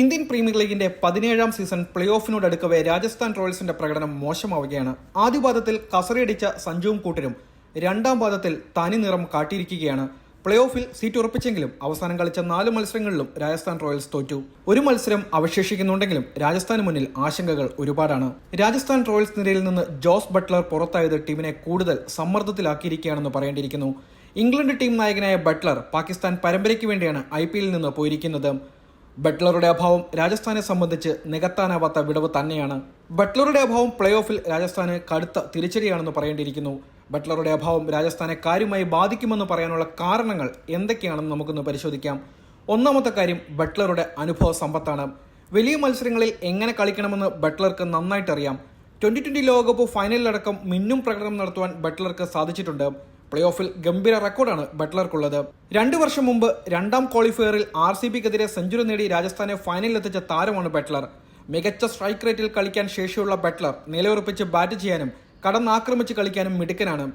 Indian premier ലീഗിന്റെ പതിനേഴാം season play ഓഫിനോടടുക്കവേ രാജസ്ഥാൻ റോയൽസിന്റെ പ്രകടനം മോശമാവുകയാണ്. ആദ്യ പാദത്തിൽ കസറിയടിച്ച സഞ്ജുവും കൂട്ടരും രണ്ടാം പാദത്തിൽ തനി നിറം കാട്ടിയിരിക്കുകയാണ്. പ്ലേ ഓഫിൽ സീറ്റ് ഉറപ്പിച്ചെങ്കിലും അവസാനം കളിച്ച നാല് മത്സരങ്ങളിലും രാജസ്ഥാൻ റോയൽസ് തോറ്റു. ഒരു മത്സരം അവശേഷിക്കുന്നുണ്ടെങ്കിലും രാജസ്ഥാന് മുന്നിൽ ആശങ്കകൾ ഒരുപാടാണ്. രാജസ്ഥാൻ റോയൽസ് നിരയിൽ നിന്ന് ജോസ് ബട്ട്ലർ പുറത്തായത് ടീമിനെ കൂടുതൽ സമ്മർദ്ദത്തിലാക്കിയിരിക്കുകയാണെന്ന് പറയേണ്ടിയിരിക്കുന്നു. ഇംഗ്ലണ്ട് ടീം നായകനായ ബട്ട്ലർ പാകിസ്ഥാൻ പരമ്പരയ്ക്ക് വേണ്ടിയാണ് ഐ നിന്ന് പോയിരിക്കുന്നത്. ബട്ട്ലറുടെ അഭാവം രാജസ്ഥാനെ സംബന്ധിച്ച് നികത്താനാവാത്ത വിടവ് തന്നെയാണ്. ബട്ട്ലറുടെ അഭാവം പ്ലേ ഓഫിൽ രാജസ്ഥാന് കടുത്ത തിരിച്ചടിയാണെന്ന് പറയേണ്ടിയിരിക്കുന്നു. ബട്ട്ലറുടെ അഭാവം രാജസ്ഥാനെ കാര്യമായി ബാധിക്കുമെന്ന് പറയാനുള്ള കാരണങ്ങൾ എന്തൊക്കെയാണെന്ന് നമുക്കൊന്ന് പരിശോധിക്കാം. ഒന്നാമത്തെ കാര്യം ബട്ട്ലറുടെ അനുഭവ സമ്പത്താണ്. വലിയ മത്സരങ്ങളിൽ എങ്ങനെ കളിക്കണമെന്ന് ബട്ട്ലർക്ക് നന്നായിട്ടറിയാം. ട്വന്റി ട്വന്റി ലോകകപ്പ് ഫൈനലിലടക്കം മിന്നും പ്രകടനം നടത്തുവാൻ ബട്ട്ലർക്ക് സാധിച്ചിട്ടുണ്ട്. പ്ലേ ഓഫിൽ ഗംഭീര റെക്കോർഡാണ് ബട്ട്ലർക്കുള്ളത്. രണ്ടു വർഷം മുമ്പ് രണ്ടാം ക്വാളിഫയറിൽ ആർ സി ബിക്കെതിരെ സെഞ്ചുറി നേടി രാജസ്ഥാനെ ഫൈനലിൽ എത്തിച്ച താരമാണ് ബട്ട്ലർ. മികച്ച സ്ട്രൈക്ക് റേറ്റിൽ കളിക്കാൻ ശേഷിയുള്ള ബട്ട്ലർ നിലയുറപ്പിച്ച് ബാറ്റ് ചെയ്യാനും കടന്നാക്രമിച്ച് കളിക്കാനും മിടുക്കനാണ്.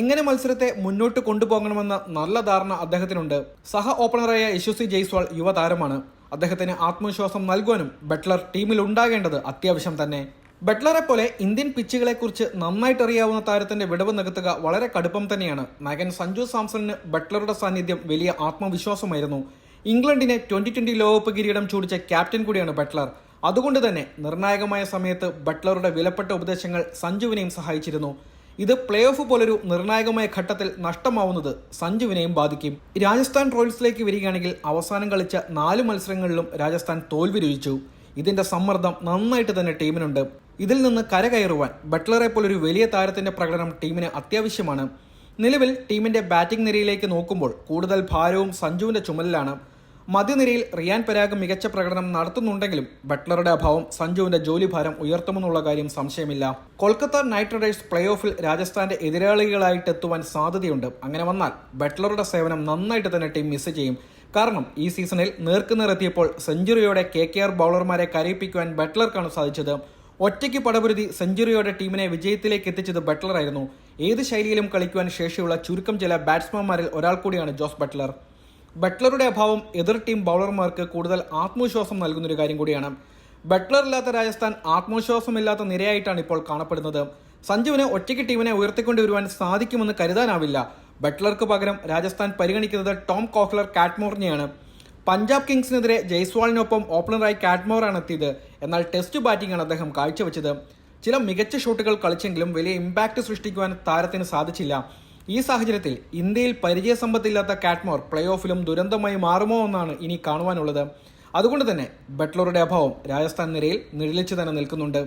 എങ്ങനെ മത്സരത്തെ മുന്നോട്ട് കൊണ്ടുപോകണമെന്ന നല്ല ധാരണ അദ്ദേഹത്തിനുണ്ട്. സഹ ഓപ്പണറായ യശസ്വി ജയ്സ്വാൾ യുവതാരമാണ്. അദ്ദേഹത്തിന് ആത്മവിശ്വാസം നൽകുവാനും ബട്ട്ലർ ടീമിൽ ഉണ്ടാകേണ്ടത് അത്യാവശ്യം തന്നെ. ബട്ട്ലറെ പോലെ ഇന്ത്യൻ പിച്ചുകളെക്കുറിച്ച് നന്നായിട്ട് അറിയാവുന്ന താരത്തിന്റെ വിടവ് നികത്തുക വളരെ കടുപ്പം തന്നെയാണ്. മകൻ സഞ്ജു സാംസണിന് ബട്ട്ലറുടെ സാന്നിധ്യം വലിയ ആത്മവിശ്വാസമായിരുന്നു. ഇംഗ്ലണ്ടിനെ ട്വന്റി ട്വന്റി ലോകകപ്പ് കിരീടം ചൂടിച്ച ക്യാപ്റ്റൻ കൂടിയാണ് ബട്ട്ലർ. അതുകൊണ്ട് തന്നെ നിർണായകമായ സമയത്ത് ബട്ട്ലറുടെ വിലപ്പെട്ട ഉപദേശങ്ങൾ സഞ്ജുവിനെയും സഹായിച്ചിരുന്നു. ഇത് പ്ലേ ഓഫ് പോലൊരു നിർണായകമായ ഘട്ടത്തിൽ നഷ്ടമാവുന്നത് സഞ്ജുവിനെയും ബാധിക്കും. രാജസ്ഥാൻ റോയൽസിലേക്ക് വരികയാണെങ്കിൽ അവസാനം കളിച്ച നാല് മത്സരങ്ങളിലും രാജസ്ഥാൻ തോൽവി രുചിച്ചു. ഇതിന്റെ സമ്മർദ്ദം നന്നായിട്ട് തന്നെ ടീമിനുണ്ട്. ഇതിൽ നിന്ന് കരകയറുവാൻ ബട്ട്ലറെ പോലൊരു വലിയ താരത്തിന്റെ പ്രകടനം ടീമിന് അത്യാവശ്യമാണ്. നിലവിൽ ടീമിന്റെ ബാറ്റിംഗ് നിരയിലേക്ക് നോക്കുമ്പോൾ കൂടുതൽ ഭാരവും സഞ്ജുവിന്റെ ചുമലിലാണ്. മധ്യനിരയിൽ റിയാൻ പരാഗ് മികച്ച പ്രകടനം നടത്തുന്നുണ്ടെങ്കിലും ബട്ട്ലറുടെ അഭാവം സഞ്ജുവിന്റെ ജോലിഭാരം ഉയർത്തുമെന്നുള്ള കാര്യം സംശയമില്ല. കൊൽക്കത്ത നൈറ്റ് റൈഡേഴ്സ് പ്ലേ ഓഫിൽ രാജസ്ഥാന്റെ എതിരാളികളായിട്ട് എത്തുവാൻ സാധ്യതയുണ്ട്. അങ്ങനെ വന്നാൽ ബട്ട്ലറുടെ സേവനം നന്നായിട്ട് തന്നെ ടീം മിസ് ചെയ്യും. കാരണം ഈ സീസണിൽ നേർക്കുനേർ എത്തിയപ്പോൾ സെഞ്ചുറിയോടെ കെ കെ ആർ ബൗളർമാരെ കരയിപ്പിക്കുവാൻ ബട്ട്ലർക്കാണ് സാധിച്ചത്. ഒറ്റയ്ക്ക് പടപുരുതി സെഞ്ചുറിയോടെ ടീമിനെ വിജയത്തിലേക്ക് എത്തിച്ചത് ബട്ട്ലറായിരുന്നു ഏത് ശൈലിയിലും കളിക്കുവാൻ ശേഷിയുള്ള ചുരുക്കം ചില ബാറ്റ്സ്മാൻമാരിൽ ഒരാൾ കൂടിയാണ് ജോസ് ബട്ട്ലർ. ബട്ട്ലറുടെ അഭാവം എതിർ ടീം ബൗളർമാർക്ക് കൂടുതൽ ആത്മവിശ്വാസം നൽകുന്നൊരു കാര്യം കൂടിയാണ്. ബട്ട്ലർ ഇല്ലാത്ത രാജസ്ഥാൻ ആത്മവിശ്വാസമില്ലാത്ത നിരയായിട്ടാണ് ഇപ്പോൾ കാണപ്പെടുന്നത്. സഞ്ജുവിന് ഒറ്റയ്ക്ക് ടീമിനെ ഉയർത്തിക്കൊണ്ടുവരുവാൻ സാധിക്കുമെന്ന് കരുതാനാവില്ല. ബട്ട്ലർക്ക് പകരം രാജസ്ഥാൻ പരിഗണിക്കുന്നത് ടോം കോഹ്ലർ കാറ്റ്മോറിനെയാണ് പഞ്ചാബ് കിങ്സിനെതിരെ ജയ്സ്വാളിനൊപ്പം ഓപ്പണറായി കാറ്റ്മോറാണ് എത്തിയത്. എന്നാൽ ടെസ്റ്റ് ബാറ്റിംഗാണ് അദ്ദേഹം കാഴ്ചവെച്ചത്. ചില മികച്ച ഷോട്ടുകൾ കളിച്ചെങ്കിലും വലിയ ഇമ്പാക്റ്റ് സൃഷ്ടിക്കുവാൻ താരത്തിന് സാധിച്ചില്ല. ഈ സാഹചര്യത്തിൽ ഇന്ത്യയിൽ പരിചയസമ്പത്തില്ലാത്ത കാറ്റ്മോർ പ്ലേ ഓഫിലും ദുരന്തമായി മാറുമോ എന്നാണ് ഇനി കാണുവാനുള്ളത്. അതുകൊണ്ട് തന്നെ ബട്ട്ലറുടെ അഭാവം രാജസ്ഥാൻ നിരയിൽ നിഴലിച്ചു തന്നെ നിൽക്കുന്നുണ്ട്.